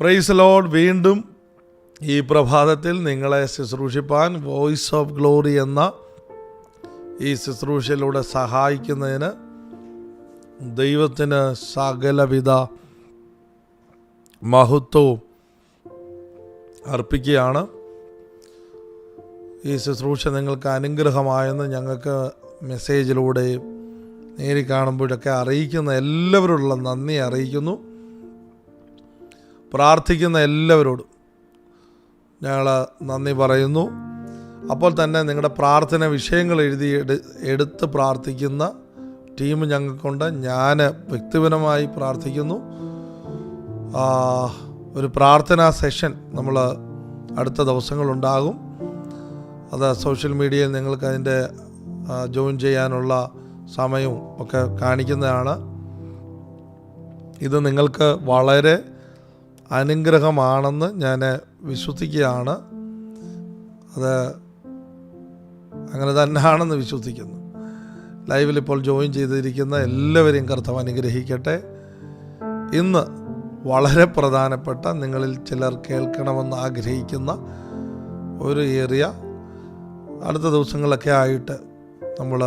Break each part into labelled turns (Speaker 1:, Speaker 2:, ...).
Speaker 1: Price load വീണ്ടും ഈ പ്രഭാതത്തിൽ നിങ്ങളെ ശുശ്രൂഷിപ്പാൻ വോയിസ് ഓഫ് ഗ്ലോറി എന്ന ഈ ശുശ്രൂഷയിലൂടെ സഹായിക്കുന്നതിന് ദൈവത്തിന് സകലവിധ മഹത്വവും അർപ്പിക്കുകയാണ്. ഈ ശുശ്രൂഷ നിങ്ങൾക്ക് അനുഗ്രഹമായെന്ന് ഞങ്ങൾക്ക് മെസ്സേജിലൂടെയും നേരി കാണുമ്പോഴൊക്കെ അറിയിക്കുന്ന എല്ലാവരോടുള്ള നന്ദി അറിയിക്കുന്നു. പ്രാർത്ഥിക്കുന്ന എല്ലാവരോടും ഞങ്ങൾ നന്ദി പറയുന്നു. അപ്പോൾ തന്നെ നിങ്ങളുടെ പ്രാർത്ഥന വിഷയങ്ങൾ എഴുതി എടുത്ത് പ്രാർത്ഥിക്കുന്ന ടീം ഞങ്ങൾക്കുണ്ട്. ഞാൻ വ്യക്തിപരമായി പ്രാർത്ഥിക്കുന്നു. ഒരു പ്രാർത്ഥനാ സെഷൻ നമ്മൾ അടുത്ത ദിവസങ്ങളുണ്ടാകും. അത് സോഷ്യൽ മീഡിയയിൽ നിങ്ങൾക്ക് അതിന്റെ ജോയിൻ ചെയ്യാനുള്ള സമയവും ഒക്കെ കാണിക്കുന്നതാണ്. ഇത് നിങ്ങൾക്ക് വളരെ അനുഗ്രഹമാണെന്ന് ഞാൻ വിശ്വസിക്കുകയാണ്. അത് അങ്ങനെ തന്നെയാണെന്ന് വിശ്വസിക്കുന്നു. ലൈവിൽ ഇപ്പോൾ ജോയിൻ ചെയ്തിരിക്കുന്ന എല്ലാവരെയും കർത്താവ് അനുഗ്രഹിക്കട്ടെ. ഇന്ന് വളരെ പ്രധാനപ്പെട്ട നിങ്ങളിൽ ചിലർ കേൾക്കണമെന്ന് ആഗ്രഹിക്കുന്ന ഒരു ഏറിയ അടുത്ത ദിവസങ്ങളൊക്കെ ആയിട്ട് നമ്മൾ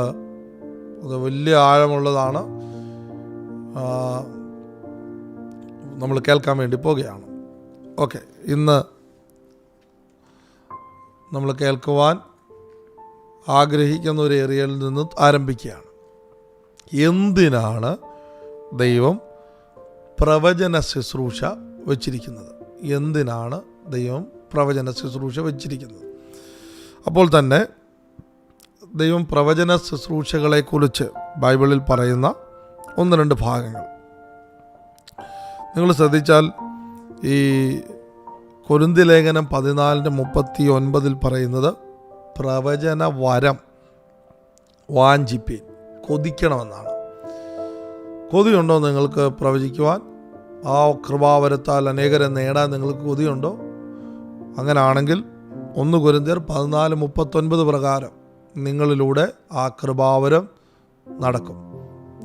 Speaker 1: അത് വലിയ ആഴമുള്ളതാണ്. നമ്മൾ കേൾക്കാൻ വേണ്ടി പോവുകയാണ് ഓക്കെ ഇന്ന് നമ്മൾ കേൾക്കുവാൻ ആഗ്രഹിക്കുന്ന ഒരു ഏരിയയിൽ നിന്ന് ആരംഭിക്കുകയാണ്. എന്തിനാണ് ദൈവം പ്രവചന ശുശ്രൂഷ വച്ചിരിക്കുന്നത്? എന്തിനാണ് ദൈവം പ്രവചന ശുശ്രൂഷ വച്ചിരിക്കുന്നത്? അപ്പോൾ തന്നെ ദൈവം പ്രവചന ശുശ്രൂഷകളെക്കുറിച്ച് ബൈബിളിൽ പറയുന്ന ഒന്ന് രണ്ട് ഭാഗങ്ങൾ. നിങ്ങൾ ശ്രദ്ധിച്ചാൽ ഈ കൊരുന്തി ലേഖനം പതിനാലിന്റെ മുപ്പത്തി ഒൻപതിൽ പറയുന്നത് പ്രവചന വരം വാഞ്ചിപ്പീൻ കൊതിക്കണമെന്നാണ്. കൊതിയുണ്ടോ നിങ്ങൾക്ക് പ്രവചിക്കുവാൻ? ആ കൃപാവരത്താൽ അനേകരെ നേടാൻ നിങ്ങൾക്ക് കൊതിയുണ്ടോ? അങ്ങനാണെങ്കിൽ ഒന്ന് കുരുന്തിർ പതിനാല് മുപ്പത്തൊൻപത് പ്രകാരം നിങ്ങളിലൂടെ ആ കൃപാവരം നടക്കും.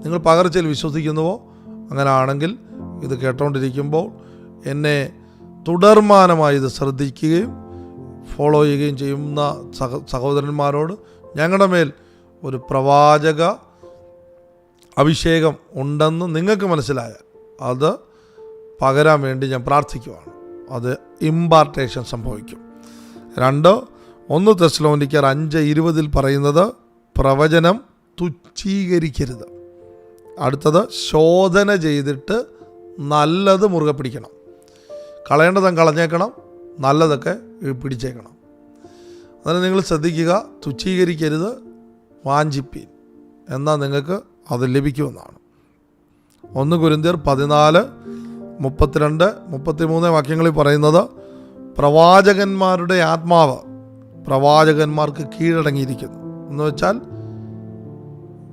Speaker 1: നിങ്ങൾ പകർച്ചയിൽ വിശ്വസിക്കുന്നുവോ? അങ്ങനാണെങ്കിൽ ഇത് കേട്ടോണ്ടിരിക്കുമ്പോൾ എന്നെ തുടർമാനമായി ഇത് ശ്രദ്ധിക്കുകയും ഫോളോ ചെയ്യുകയും ചെയ്യുന്ന സഹ സഹോദരന്മാരോട് ഞങ്ങളുടെ മേൽ ഒരു പ്രവാചക അഭിഷേകം ഉണ്ടെന്ന് നിങ്ങൾക്ക് മനസ്സിലായാൽ അത് പകരാൻ വേണ്ടി ഞാൻ പ്രാർത്ഥിക്കുവാണ്. അത് ഇമ്പാർട്ടേഷൻ സംഭവിക്കും. രണ്ട് ഒന്ന് തെസ്ലോനിക്കർ അഞ്ച് ഇരുപതിൽ പറയുന്നത് പ്രവചനം തുച്ഛീകരിക്കരുത്. അടുത്തത് ശോധന ചെയ്തിട്ട് നല്ലത് മുറുകെ പിടിക്കണം. കളയേണ്ടതും കളഞ്ഞേക്കണം നല്ലതൊക്കെ പിടിച്ചേക്കണം. അതിന് നിങ്ങൾ ശ്രദ്ധിക്കുക തുച്ഛീകരിക്കരുത് വാഞ്ചിപ്പീൻ. എന്നാൽ നിങ്ങൾക്ക് അത് ലഭിക്കുമെന്നാണ്. ഒന്ന് കുരിന്തിയർ പതിനാല് മുപ്പത്തിരണ്ട് മുപ്പത്തിമൂന്ന് വാക്യങ്ങളിൽ പറയുന്നത് പ്രവാചകന്മാരുടെ ആത്മാവ് പ്രവാചകന്മാർക്ക് കീഴടങ്ങിയിരിക്കുന്നു. എന്ന് വെച്ചാൽ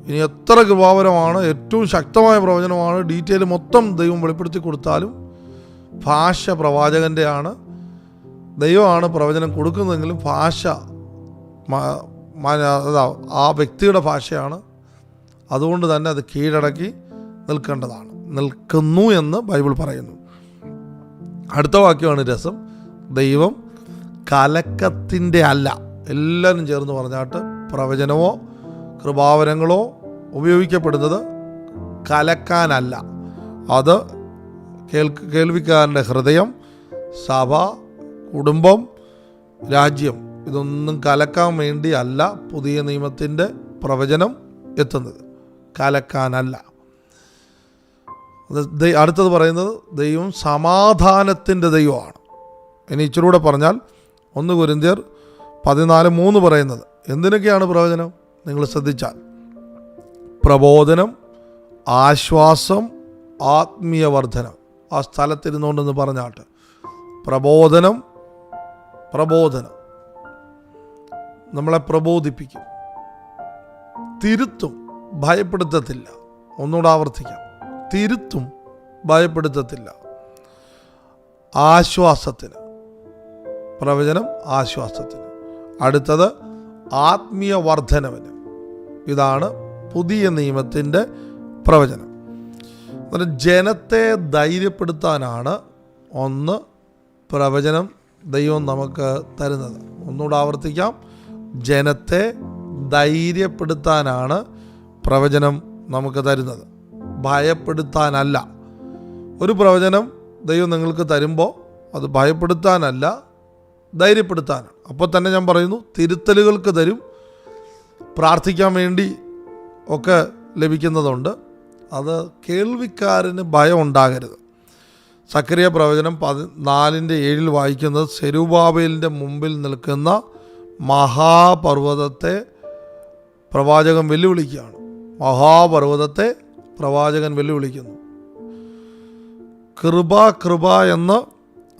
Speaker 1: ഇനി എത്ര കൃപാവരമാണ് ഏറ്റവും ശക്തമായ പ്രവചനമാണ് ഡീറ്റെയിൽ മൊത്തം ദൈവം വെളിപ്പെടുത്തി കൊടുത്താലും ഭാഷ പ്രവാചകന്റെയാണ് ദൈവമാണ് പ്രവചനം കൊടുക്കുന്നതെങ്കിലും ഭാഷ ആ വ്യക്തിയുടെ ഭാഷയാണ്. അതുകൊണ്ട് തന്നെ അത് കീഴടക്കി നിൽക്കേണ്ടതാണ്. നിൽക്കുന്നു എന്ന് ബൈബിൾ പറയുന്നു. അടുത്ത വാക്യമാണ് രസം. ദൈവം കലക്കത്തിന്റെ അല്ല. എല്ലാവരും ചേർന്ന് പറഞ്ഞാട്ട് പ്രവചനമോ കൃപാവരങ്ങളോ ഉപയോഗിക്കപ്പെടുന്നത് കലക്കാനല്ല. അത് കേൾക്ക് കേൾവിക്കാരന്റെ ഹൃദയം സഭ കുടുംബം രാജ്യം ഇതൊന്നും കലക്കാൻ വേണ്ടി അല്ല പുതിയ നിയമത്തിന്റെ പ്രവചനം എത്തുന്നത്. കലക്കാനല്ല. അടുത്തത് പറയുന്നത് ദൈവം സമാധാനത്തിന്റെ ദൈവമാണ്. ഇനി ഇച്ചിലൂടെ പറഞ്ഞാൽ ഒന്ന് കുരിന്തിയർ പതിനാല് മൂന്ന് പറയുന്നത്. എന്തിനൊക്കെയാണ് പ്രവചനം? നിങ്ങൾ ശ്രദ്ധിച്ചാൽ. പ്രബോധനം ആശ്വാസം ആത്മീയ ആ സ്ഥലത്തിരുന്നുകൊണ്ടെന്ന് പറഞ്ഞാട്ട്. പ്രബോധനം പ്രബോധനം. നമ്മളെ പ്രബോധിപ്പിക്കും. തിരുത്തും ഭയപ്പെടുത്തത്തില്ല. ഒന്നുകൂടെ ആവർത്തിക്കാം. തിരുത്തും ഭയപ്പെടുത്തത്തില്ല. ആശ്വാസത്തിന്. പ്രവചനം ആശ്വാസത്തിന്. അടുത്തത് ആത്മീയ വർധനവിന് ഇതാണ് പുതിയ നിയമത്തിന്റെ പ്രവചനം. ജനത്തെ ധൈര്യപ്പെടുത്താനാണ് ഒന്ന് പ്രവചനം ദൈവം നമുക്ക് തരുന്നത്. ഒന്നുകൂടെ ആവർത്തിക്കാം. ജനത്തെ ധൈര്യപ്പെടുത്താനാണ് പ്രവചനം നമുക്ക് തരുന്നത്. ഭയപ്പെടുത്താനല്ല. ഒരു പ്രവചനം ദൈവം നിങ്ങൾക്ക് തരുമ്പോൾ അത് ഭയപ്പെടുത്താനല്ല ധൈര്യപ്പെടുത്താനാണ്. അപ്പോൾ തന്നെ ഞാൻ പറയുന്നു തിരുത്തലുകൾക്ക് തരും പ്രാർത്ഥിക്കാൻ വേണ്ടി ഒക്കെ ലഭിക്കുന്നതുണ്ട്. അത് കേൾവിക്കാരന് ഭയം ഉണ്ടാകരുത് സക്രിയ പ്രവചനം പതി നാലിന്റെ ഏഴിൽ വായിക്കുന്നത് സെരുബാബേലിന്റെ മുമ്പിൽ നിൽക്കുന്ന മഹാപർവതത്തെ പ്രവാചകൻ വെല്ലുവിളിക്കുകയാണ്. മഹാപർവതത്തെ പ്രവാചകൻ വെല്ലുവിളിക്കുന്നു. കൃപ കൃപ എന്ന്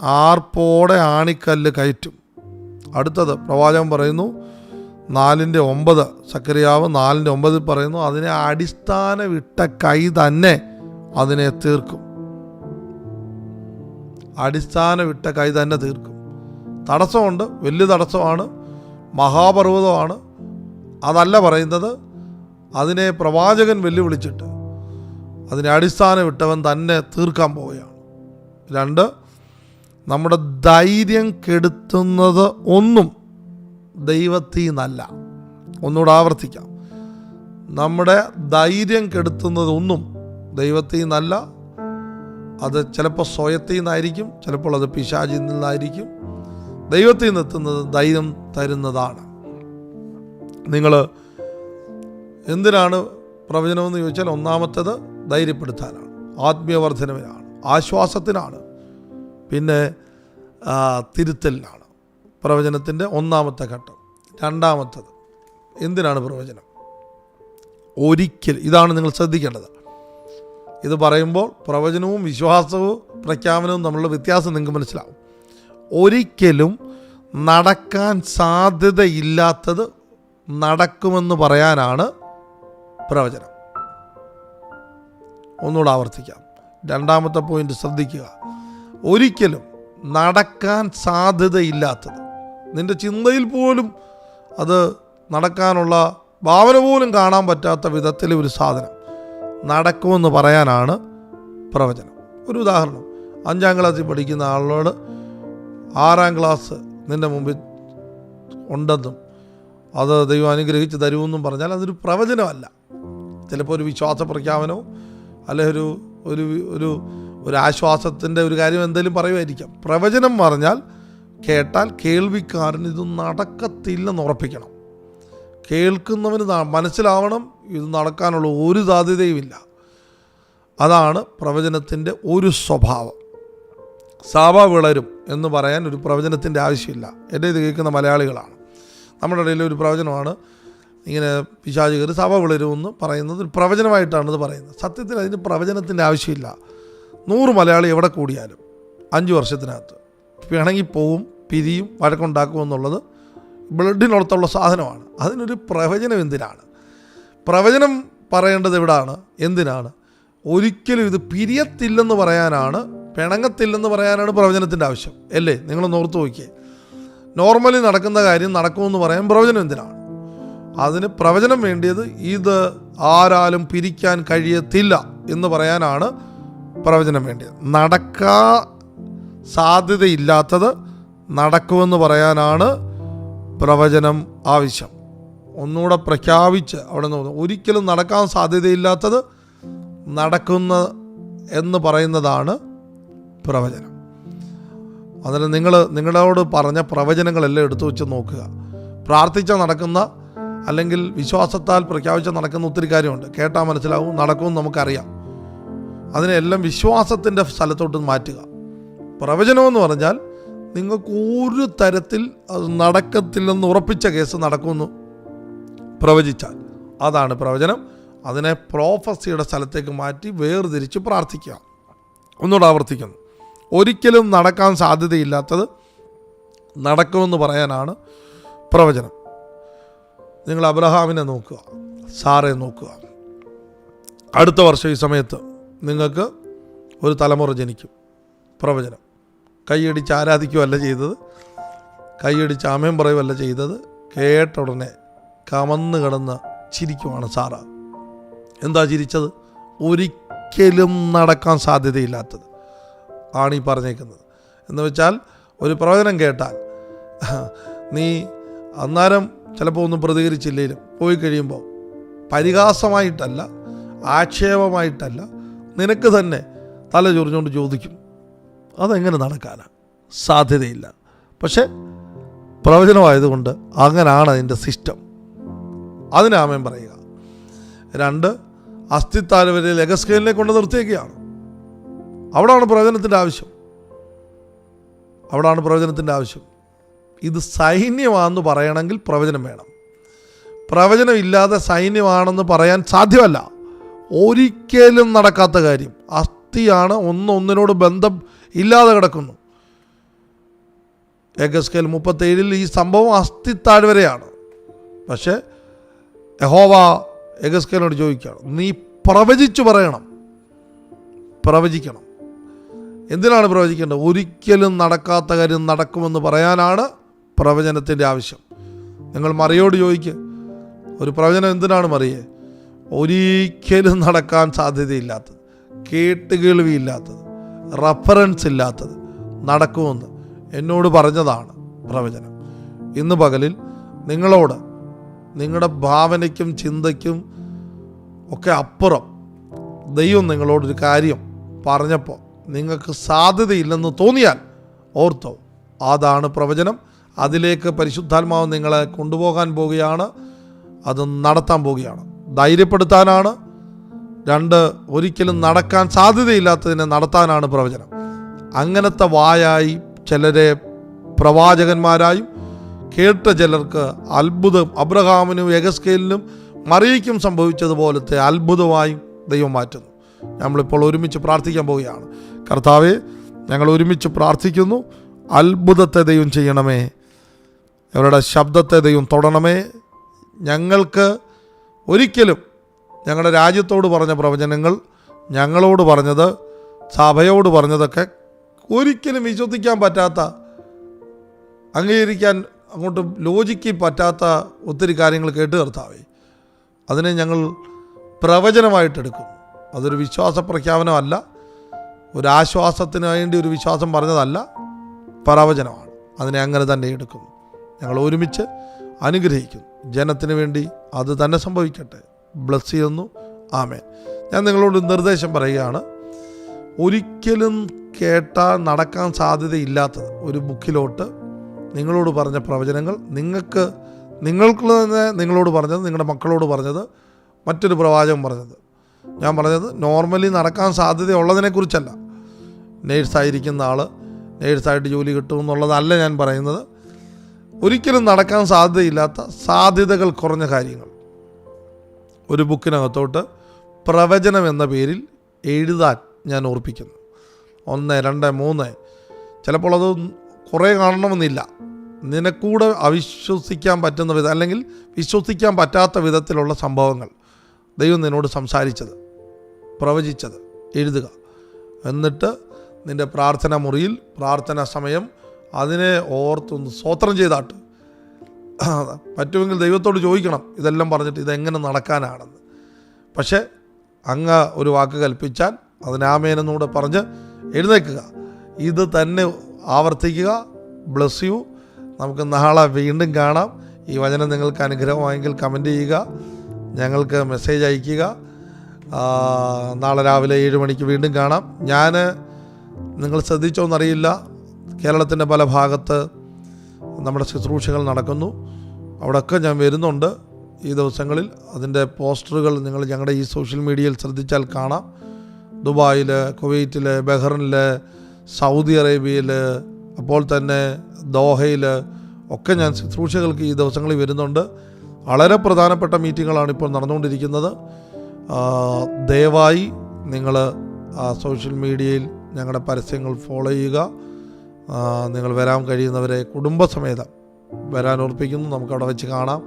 Speaker 1: ആർപ്പോടെ ആണിക്കല്ല് കയറ്റും. അടുത്തത് പ്രവാചകൻ പറയുന്നു നാലിന്റെ ഒമ്പത് സക്രിയാവ് നാലിന്റെ ഒമ്പതിൽ പറയുന്നു അതിനെ അടിസ്ഥാന വിട്ട കൈ തന്നെ അതിനെ തീർക്കും. അടിസ്ഥാന വിട്ട കൈ തന്നെ തീർക്കും. തടസ്സമുണ്ട് വലിയ തടസ്സമാണ് മഹാപർവതമാണ്. അതല്ല പറയുന്നത് അതിനെ പ്രവാചകൻ വെല്ലുവിളിച്ചിട്ട് അതിനെ അടിസ്ഥാനമിട്ടവൻ തന്നെ തീർക്കാൻ പോവുകയാണ്. രണ്ട് നമ്മുടെ ധൈര്യം കെടുത്തുന്നത് ഒന്നും ദൈവത്തിൽ നിന്നല്ല ഒന്നുകൂടെ ആവർത്തിക്കാം. നമ്മുടെ ധൈര്യം കെടുത്തുന്നത് ഒന്നും ദൈവത്തിൽ നിന്നല്ല അത് ചിലപ്പോൾ സ്വയത്തിൽ നിന്നായിരിക്കും ചിലപ്പോൾ അത് പിശാചിൽ നിന്നായിരിക്കും. ദൈവത്തിൽ നിന്നെത്തുന്നത് ധൈര്യം തരുന്നതാണ്. നിങ്ങൾ എന്തിനാണ് പ്രവചനമെന്ന് ചോദിച്ചാൽ ഒന്നാമത്തേത് ധൈര്യപ്പെടുത്താനാണ്. ആത്മീയവർദ്ധനവിനാണ്. ആശ്വാസത്തിനാണ്. പിന്നെ തിരുത്തലിനാണ്. പ്രവചനത്തിന്റെ ഒന്നാമത്തെ ഘട്ടം. രണ്ടാമത്തത്. എന്തിനാണ് പ്രവചനം? ഒരിക്കൽ. ഇതാണ് നിങ്ങൾ ശ്രദ്ധിക്കേണ്ടത്. ഇത് പറയുമ്പോൾ പ്രവചനവും വിശ്വാസവും പ്രഖ്യാപനവും തമ്മിലുള്ള വ്യത്യാസം നിങ്ങൾക്ക് മനസ്സിലാവും. ഒരിക്കലും നടക്കാൻ സാധ്യതയില്ലാത്തത് നടക്കുമെന്ന് പറയാനാണ് പ്രവചനം. ഒന്നുകൂടെ ആവർത്തിക്കാം. രണ്ടാമത്തെ പോയിന്റ് ശ്രദ്ധിക്കുക. ഒരിക്കലും നടക്കാൻ സാധ്യതയില്ലാത്തത് നിന്റെ ചിന്തയിൽ പോലും അത് നടക്കാനുള്ള ഭാവന പോലും കാണാൻ പറ്റാത്ത വിധത്തിൽ ഒരു സാധനം നടക്കുമെന്ന് പറയാനാണ് പ്രവചനം. ഒരു ഉദാഹരണം. അഞ്ചാം ക്ലാസ്സിൽ പഠിക്കുന്ന ആളോട് ആറാം ക്ലാസ് നിന്റെ മുമ്പിൽ ഉണ്ടെന്നും അത് ദൈവം അനുഗ്രഹിച്ച് തരുമെന്നും പറഞ്ഞാൽ അതൊരു പ്രവചനമല്ല. ചിലപ്പോൾ ഒരു വിശ്വാസ പ്രഖ്യാപനവും അല്ലെങ്കിൽ ഒരു ഒരു ഒരു ഒരു ആശ്വാസത്തിന്റെ ഒരു കാര്യം എന്തെങ്കിലും പറയുമായിരിക്കാം. പ്രവചനം പറഞ്ഞാൽ കേട്ടാൽ കേൾവിക്കാരൻ ഇത് നടക്കത്തില്ലെന്ന് ഉറപ്പിക്കണം. കേൾക്കുന്നവന് മനസ്സിലാവണം ഇത് നടക്കാനുള്ള ഒരു സാധ്യതയുമില്ല. അതാണ് പ്രവചനത്തിന്റെ ഒരു സ്വഭാവം. സാവ വിളരും എന്ന് പറയാൻ ഒരു പ്രവചനത്തിന്റെ ആവശ്യമില്ല. എന്റെ ഇത് കേൾക്കുന്ന മലയാളികളാണ്. നമ്മുടെ ഇടയിൽ ഒരു പ്രവചനമാണ് ഇങ്ങനെ പിശാചികർ സഭ വിളരുമെന്ന് പറയുന്നത് ഒരു പ്രവചനമായിട്ടാണ് ഇത് പറയുന്നത്. സത്യത്തിൽ അതിന് പ്രവചനത്തിന്റെ ആവശ്യമില്ല. നൂറ് മലയാളി എവിടെ കൂടിയാലും അഞ്ച് വർഷത്തിനകത്ത്. പിണങ്ങിപ്പോവും പിരിയും വഴക്കുണ്ടാക്കും എന്നുള്ളത് ബ്ലഡിനടുത്തുള്ള സാധനമാണ്. അതിനൊരു പ്രവചനം എന്തിനാണ്? പ്രവചനം പറയേണ്ടത് എവിടാണ്? എന്തിനാണ്? ഒരിക്കലും ഇത് പിരിയത്തില്ലെന്ന് പറയാനാണ് പിണങ്ങത്തില്ലെന്ന് പറയാനാണ് പ്രവചനത്തിന്റെ ആവശ്യം. അല്ലേ? നിങ്ങളൊന്ന് ഓർത്ത് നോക്കിയേ. നോർമലി നടക്കുന്ന കാര്യം നടക്കുമെന്ന് പറയാൻ പ്രവചനം എന്തിനാണ്? അതിന് പ്രവചനം വേണ്ടിയത് ഇത് ആരാലും പിരിക്കാൻ കഴിയത്തില്ല എന്ന് പറയാനാണ് പ്രവചനം വേണ്ടിയത്. നടക്കാ സാധ്യതയില്ലാത്തത് നടക്കുമെന്ന് പറയാനാണ് പ്രവചനം ആവശ്യം. ഒന്നുകൂടെ പ്രഖ്യാപിച്ച് അവിടെ നിന്ന് ഒരിക്കലും നടക്കാൻ സാധ്യതയില്ലാത്തത് നടക്കുന്ന എന്ന് പറയുന്നതാണ് പ്രവചനം. അതിന് നിങ്ങൾ നിങ്ങളോട് പറഞ്ഞ പ്രവചനങ്ങളെല്ലാം എടുത്തു വെച്ച് നോക്കുക. പ്രാർത്ഥിച്ച നടക്കുന്ന അല്ലെങ്കിൽ വിശ്വാസത്താൽ പ്രഖ്യാപിച്ച നടക്കുന്ന ഒത്തിരി കാര്യമുണ്ട്. കേട്ടാൽ മനസ്സിലാവും നടക്കുമെന്ന് നമുക്കറിയാം. അതിനെല്ലാം വിശ്വാസത്തിന്റെ സ്ഥലത്തോട്ട് മാറ്റുക. പ്രവചനമെന്ന് പറഞ്ഞാൽ നിങ്ങൾക്ക് ഒരു തരത്തിൽ അത് നടക്കത്തില്ലെന്ന് ഉറപ്പിച്ച കേസ് നടക്കുന്നു. പ്രവചിച്ചാൽ. അതാണ് പ്രവചനം. അതിനെ പ്രോഫസിയുടെ സ്ഥലത്തേക്ക് മാറ്റി വേർതിരിച്ച് പ്രാർത്ഥിക്കുക. ഒന്നുകൂടെ ആവർത്തിക്കുന്നു. ഒരിക്കലും നടക്കാൻ സാധ്യതയില്ലാത്തത് നടക്കുമെന്ന് പറയാനാണ് പ്രവചനം. നിങ്ങൾ അബ്രഹാമിനെ നോക്കുക സാറെ നോക്കുക. അടുത്ത വർഷം ഈ സമയത്ത് നിങ്ങൾക്ക് ഒരു തലമുറ ജനിക്കും. പ്രവചനം. കൈയടിച്ച് ആരാധിക്കുകയല്ല ചെയ്തത്. കൈയടിച്ച് ആമയം പറയുകയല്ല ചെയ്തത്. കേട്ട ഉടനെ കമന്ന് കിടന്ന് ചിരിക്കുവാണ് സാറ. എന്താ ചിരിച്ചത്? ഒരിക്കലും നടക്കാൻ സാധ്യതയില്ലാത്തത്. ആണ് പറഞ്ഞേക്കുന്നത്. എന്ന് വെച്ചാൽ ഒരു പ്രവചനം കേട്ടാൽ നീ അന്നേരം ചിലപ്പോൾ ഒന്നും പ്രതികരിച്ചില്ലെങ്കിലും പോയി കഴിയുമ്പോൾ പരിഹാസമായിട്ടല്ല ആക്ഷേപമായിട്ടല്ല നിനക്ക് തന്നെ തല ചൊറിഞ്ഞുകൊണ്ട് ചോദിക്കും. അതെങ്ങനെ നടക്കാനാണ് സാധ്യതയില്ല. പക്ഷേ പ്രവചനമായതുകൊണ്ട് അങ്ങനാണ് അതിന്റെ സിസ്റ്റം. അതിനാമേൻ പറയുക. രണ്ട് അസ്ഥിത്താലവരെ ലെഗസ്കേലിനെ കൊണ്ട് നിർത്തിയേക്കുകയാണ്. അവിടാണ് പ്രവചനത്തിന്റെ ആവശ്യം. അവിടാണ് പ്രവചനത്തിന്റെ ആവശ്യം. ഇത് സൈന്യമാണെന്ന് പറയണമെങ്കിൽ പ്രവചനം വേണം. പ്രവചനം ഇല്ലാതെ സൈന്യമാണെന്ന് പറയാൻ സാധ്യമല്ല. ഒരിക്കലും നടക്കാത്ത കാര്യം. അസ്ഥിയാണ് ഒന്നൊന്നിനോട് ബന്ധം ഇല്ലാതെ കിടക്കുന്നു. ഏകസ്കേൽ മുപ്പത്തേഴിൽ ഈ സംഭവം അസ്ഥി താഴ്വരയാണ് പക്ഷേ യഹോവ എഗസ്കേലിനോട് ചോദിക്കുകയാണ് നീ പ്രവചിച്ചു പറയണം. പ്രവചിക്കണം. എന്തിനാണ് പ്രവചിക്കേണ്ടത്? ഒരിക്കലും നടക്കാത്ത കാര്യം നടക്കുമെന്ന് പറയാനാണ് പ്രവചനത്തിന്റെ ആവശ്യം. നിങ്ങൾ മറിയോട് ചോദിക്കുക ഒരു പ്രവചനം എന്തിനാണ് മറിയേ? ഒരിക്കലും നടക്കാൻ സാധ്യതയില്ലാത്തത് കേട്ടുകേൾവിയില്ലാത്തത് റഫറൻസ് ഇല്ലാത്തത് നടക്കുമെന്ന് എന്നോട് പറഞ്ഞതാണ് പ്രവചനം. ഇന്ന് പകലിൽ നിങ്ങളോട് നിങ്ങളുടെ ഭാവനയ്ക്കും ചിന്തയ്ക്കും ഒക്കെ അപ്പുറം ദൈവം നിങ്ങളോടൊരു കാര്യം പറഞ്ഞപ്പോൾ നിങ്ങൾക്ക് സാധ്യതയില്ലെന്ന് തോന്നിയാൽ ഓർത്തോ. അതാണ് പ്രവചനം. അതിലേക്ക് പരിശുദ്ധാത്മാവ് നിങ്ങളെ കൊണ്ടുപോകാൻ പോവുകയാണ്. അത് നടത്താൻ പോവുകയാണ്. ധൈര്യപ്പെടുത്താനാണ്. രണ്ട് ഒരിക്കലും നടക്കാൻ സാധ്യതയില്ലാത്തതിനെ നടത്താനാണ് പ്രവചനം. അങ്ങനത്തെ വായായി ചിലരെ പ്രവാചകന്മാരായും കേട്ട ചിലർക്ക് അത്ഭുതം. അബ്രഹാമിനും എഗസ്കേലിനും മറിയയ്ക്കും സംഭവിച്ചതുപോലത്തെ അത്ഭുതമായും ദൈവം മാറ്റുന്നു. നമ്മളിപ്പോൾ ഒരുമിച്ച് പ്രാർത്ഥിക്കാൻ പോവുകയാണ്. കർത്താവെ ഞങ്ങൾ ഒരുമിച്ച് പ്രാർത്ഥിക്കുന്നു. അത്ഭുതത്തെ ദൈവം ചെയ്യണമേ. അവരുടെ ശബ്ദത്തെ ദൈവം തൊടണമേ. ഞങ്ങൾക്ക് ഒരിക്കലും ഞങ്ങളുടെ രാജ്യത്തോട് പറഞ്ഞ പ്രവചനങ്ങൾ ഞങ്ങളോട് പറഞ്ഞത് സഭയോട് പറഞ്ഞതൊക്കെ ഒരിക്കലും വിശ്വസിക്കാൻ പറ്റാത്ത അംഗീകരിക്കാൻ അങ്ങോട്ട് ലോജിക്ക് പറ്റാത്ത ഒത്തിരി കാര്യങ്ങൾ കേട്ട് കർത്താവേ. അതിനെ ഞങ്ങൾ പ്രവചനമായിട്ടെടുക്കും അതൊരു വിശ്വാസ പ്രഖ്യാപനമല്ല. ഒരു ആശ്വാസത്തിന് വേണ്ടി ഒരു വിശ്വാസം പറഞ്ഞതല്ല. പ്രവചനമാണ്. അതിനെ അങ്ങനെ തന്നെ എടുക്കുന്നു ഞങ്ങൾ ഒരുമിച്ച് അനുഗ്രഹിക്കുന്നു ജനത്തിന് വേണ്ടി അത് തന്നെ സംഭവിക്കട്ടെ. ബ്ലസ് ചെയ്യുന്നു. ആമേൻ. ഞാൻ നിങ്ങളോട് നിർദ്ദേശം പറയുകയാണ്. ഒരിക്കലും കേട്ടാൽ നടക്കാൻ സാധ്യതയില്ലാത്തത് ഒരു ബുക്കിലോട്ട് നിങ്ങളോട് പറഞ്ഞ പ്രവചനങ്ങൾ. നിങ്ങൾക്ക് നിങ്ങൾക്ക് തന്നെ നിങ്ങളോട് പറഞ്ഞത് നിങ്ങളുടെ മക്കളോട് പറഞ്ഞത് മറ്റൊരു പ്രവാചകം പറഞ്ഞത്. ഞാൻ പറഞ്ഞത് നോർമലി നടക്കാൻ സാധ്യതയുള്ളതിനെക്കുറിച്ചല്ല. നേഴ്സായിരിക്കുന്ന ആൾ നേഴ്സായിട്ട് ജോലി കിട്ടും എന്നുള്ളതല്ല ഞാൻ പറയുന്നത്. ഒരിക്കലും നടക്കാൻ സാധ്യതയില്ലാത്ത സാധ്യതകൾ കുറഞ്ഞ കാര്യങ്ങൾ. ഒരു ബുക്കിനകത്തോട്ട് പ്രവചനം എന്ന പേരിൽ എഴുതാൻ ഞാൻ ഓർപ്പിക്കുന്നു. ഒന്ന് രണ്ട് മൂന്ന്. ചിലപ്പോൾ അത് കുറേ കാണണമെന്നില്ല. നിനക്കൂടെ അവിശ്വസിക്കാൻ പറ്റുന്ന വിധം അല്ലെങ്കിൽ വിശ്വസിക്കാൻ പറ്റാത്ത വിധത്തിലുള്ള സംഭവങ്ങൾ ദൈവം നിന്നോട് സംസാരിച്ചത് പ്രവചിച്ചത് എഴുതുക. എന്നിട്ട് നിന്റെ പ്രാർത്ഥന മുറിയിൽ പ്രാർത്ഥന സമയം അതിനെ ഓർത്തൊന്ന് സ്വോത്രം ചെയ്താട്ട് പറ്റുമെങ്കിൽ ദൈവത്തോട് ചോദിക്കണം ഇതെല്ലാം പറഞ്ഞിട്ട് ഇതെങ്ങനെ നടക്കാനാണെന്ന്. പക്ഷേ അങ്ങ് ഒരു വാക്ക് കൽപ്പിച്ചാൽ അതിനാമേനെന്നൂടെ പറഞ്ഞ് എഴുന്നേക്കുക ഇത് തന്നെ ആവർത്തിക്കുക. ബ്ലസ് യു നമുക്ക് നാളെ വീണ്ടും കാണാം. ഈ വചനം നിങ്ങൾക്ക് അനുഗ്രഹമായെങ്കിൽ കമന്റ് ചെയ്യുക. ഞങ്ങൾക്ക് മെസ്സേജ് അയയ്ക്കുക. നാളെ രാവിലെ ഏഴ് മണിക്ക് വീണ്ടും കാണാം. ഞാൻ നിങ്ങൾ ശ്രദ്ധിച്ചോന്നറിയില്ല. കേരളത്തിന്റെ പല ഭാഗത്ത് നമ്മുടെ ശുശ്രൂഷകൾ നടക്കുന്നു. അവിടെയൊക്കെ ഞാൻ വരുന്നുണ്ട്. ഈ ദിവസങ്ങളിൽ അതിന്റെ പോസ്റ്ററുകൾ നിങ്ങൾ ഞങ്ങളുടെ ഈ സോഷ്യൽ മീഡിയയിൽ ശ്രദ്ധിച്ചാൽ കാണാം. ദുബായിൽ കുവൈറ്റിൽ ബഹ്റിനിൽ സൗദി അറേബ്യയിൽ അപ്പോൾ തന്നെ ദോഹയിൽ ഒക്കെ ഞാൻ ശുശ്രൂഷകൾക്ക് ഈ ദിവസങ്ങളിൽ വരുന്നുണ്ട്. വളരെ പ്രധാനപ്പെട്ട മീറ്റിങ്ങുകളാണ് ഇപ്പോൾ നടന്നുകൊണ്ടിരിക്കുന്നത്. ദയവായി നിങ്ങൾ സോഷ്യൽ മീഡിയയിൽ ഞങ്ങളുടെ പരസ്യങ്ങൾ ഫോളോ ചെയ്യുക. നിങ്ങൾ വരാൻ കഴിയുന്നവരെ കുടുംബസമേതം വരാൻ ഓർപ്പിക്കുന്നു നമുക്കവിടെ വെച്ച് കാണാം.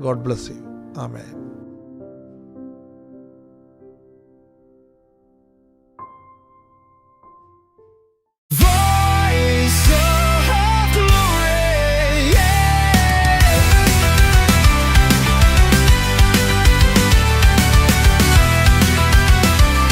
Speaker 1: God bless you. ആമേ